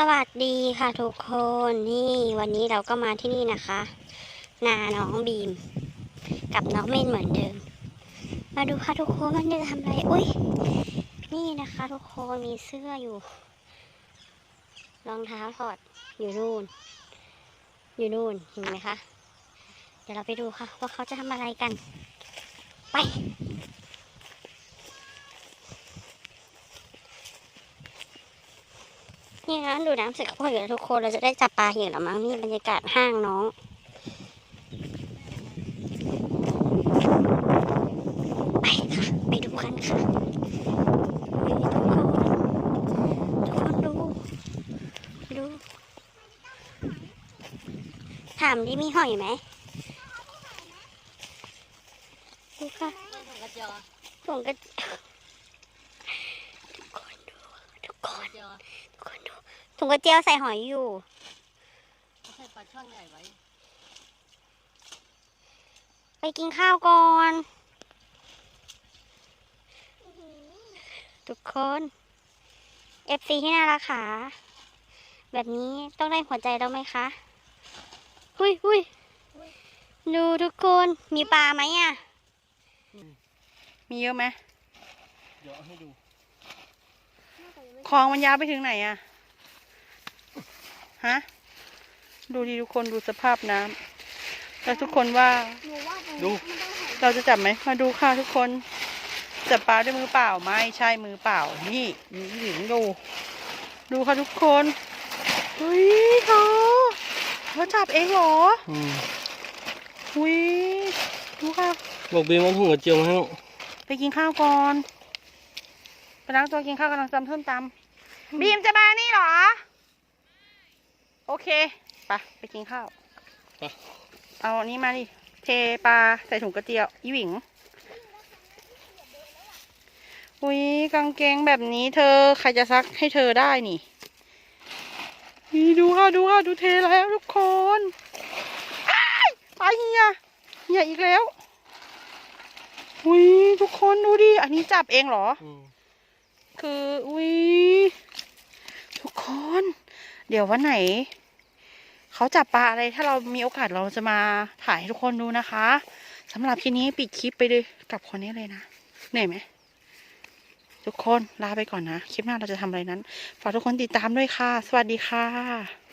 สวัสดีค่ะทุกคนนี่วันนี้เราก็มาที่นี่นะคะ นาน้องบีม กับน้องเมนเหมือนเดิม มาดูค่ะทุกคนมันจะทำอะไรอุ้ยนี่นะคะ ทุกคนมีเสื้ออยู่ รองเท้าถอดอยู่นู่น อยู่นู่นเห็นไหมคะ เดี๋ยวเราไปดูค่ะ ว่าเขาจะทำอะไรกัน ไป นี่นะดูน้ำเสร็จเขาพออยู่แล้วทุกคนเราจะได้จับปลาเห็นหรือมั้งนี่บรรยากาศห้างน้องไปค่ะไปดูกันค่ะเฮ้ยทุกคนทุกคนดูดู ถามดิมีหอยไหมดูค่ะถุงกระเจียวทุกคนดู ทุ คนทุกคนดูถุงกระเจียวใส่หอยอยู่ใช่ปลาช่อนใหญ่ไว้ไปกินข้าวก่อน ทุกคน FC ที่น่ารักค่ะแบบนี้ต้องได้หัวใจแล้วไหมคะหุยหุยดูทุกคนมีปลาไหมอะ มีเยอะไหม เดี๋ยวเอาให้ดู คลองมันยาวไปถึงไหนอะฮะ ดูดีทุกคนดูสภาพน้ำแล้วทุกคนว่า ดู เราจะจับไหม มาดูค่ะทุกคน จับปลาด้วยมือเปล่าไม่ใช่มือเปล่า นี่มีหญิงดู ดูค่ะทุกคนเฮ้ยเขาเขาจับเองเหรออืมอุ้ยดูค่ะ บอกบีมเอาถุงกระเจียวมาให้ลูกไปกินข้าวก่อน ไปล้างตัวกินข้าวกำลังจำเพิ่มตำบีมจะมานี่เหรอ โอเคไปไปกินข้าวไปเอาอันนี้มาดิ เทปลาใส่ถุงกระเจียวอีหวิงอุ้ยกางเกงแบบนี้เธอใครจะซักให้เธอได้นี่นี่ดูค่ะดูค่ะดูเทแล้วทุกคนอ้ายปลาเฮียเฮียอีกแล้วอุ้ยทุกคนดูดิ อันนี้จับเองเหรออืม คืออุ้ยทุกคน เดี๋ยววันไหน เขาจับปลาอะไรถ้าเรามีโอกาสเราจะมาถ่ายให้ทุกคนดูนะคะสำหรับทีนี้ปิดคลิปไปเลยกับคนนี้เลยนะเหนื่อยไหมทุกคนลาไปก่อนนะ คลิปหน้าเราจะทำอะไรนั้น ฝากทุกคนติดตามด้วยค่ะ สวัสดีค่ะ